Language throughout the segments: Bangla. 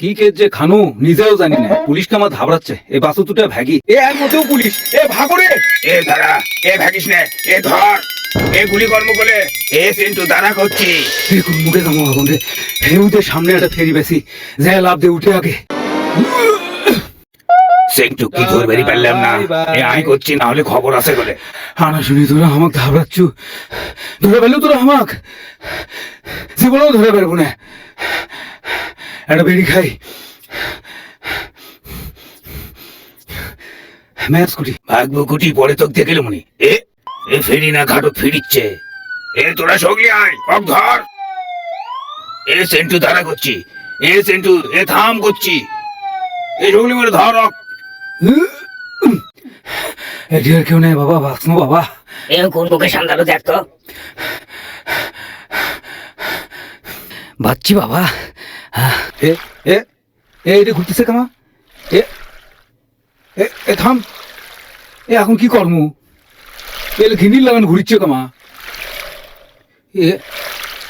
কি কে যে খানু নিজেও জানি না। পুলিশকে আমার ধাবড়াচ্ছে এই বাসু দুটা ভ্যাগি। এ এক মতেও পুলিশ। এ ভাগো রে এ দাঁড়া এ ভাগিস নে। এ ধর। এ গুলি কর্ম করে এ কিন্তু দাঁড়া করছি এ কোন মুখে কামো আগুন। রে হেউতে সামনে একটা ফেরি বেশি। যা লাভ দিয়ে উঠে আগে। সেন্টু কি ধরবেরই পারলাম না। এ আই করছি না হলে খবর আছে বলে। আনা শুনি তোরা আমাকে ধাবড়াচ্ছু ধরে পেলেও তোরা আমাক। জীবনেও ধরে পারব না। একটা বেরি খাই। ম্যাচ কুটি। ভাগবো কুটি পরে তোকে দেখে মনি এ এ ফেরি না ঘাটক ফিরিচ্ছে। এ তোরা সগলি আয় কক ধর। এ সেন্টু দাঁড়া করছি। এ সেন্টু এ থাম করছি। এ সগলি মনে ধর রক এটি আর কেউ নেই বাবা বাঁচনো বাবা। এ কোন মুখে সান্দালো দেখতো বাচ্চি বাবা। হ্যাঁ, এ এ এ এটা ঘুরতেছে কামা এ এ এ থাম। এ এখন কি কর্ম? এলে ঘিনির লাগান ঘুরিচ্ছে কামা এ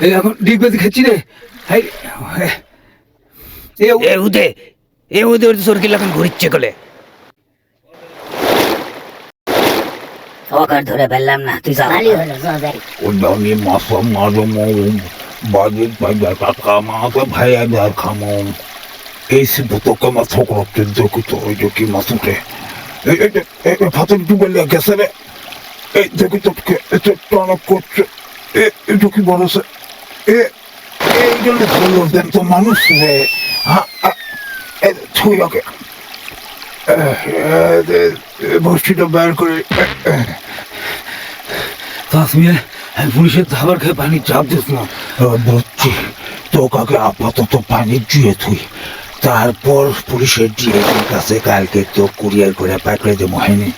এ এখন ডিগ বেজি খাচ্ছি রে। হাই এ, উদে এ উদে ওদের সরকি লাগান ঘুরিচ্ছে কলে? ওকার ধরে ফেললাম না তুই যা। ভালোই হলো যা যাই Udani masa malumu bagit bagit budget বা যার টাকা আমাকে ভাইয়া যার খামো এই শিবতক আমার সকলের দেখিত ওই দেখি মাসুটে ফাতের ডুবেলিয়া গেছে রে। এই দেখি তোকে এত টনক করছে। এ এই দেখি বলেছে এ, এই জন্য ভালো দেন তো মানুষ রে। হ্যাঁ ছুঁই ওকে। বস্তিটা বার করে তাসমিয়া পুলিশের ধাবার খেয়ে পানি চাপ দিস না। বুঝছি তোকে আপাতত পানি জুয়ে থুই। তারপর পুলিশের ডিএসির কাছে কালকে তো কুরিয়ার করে পাঠিয়ে দেবো হয়নি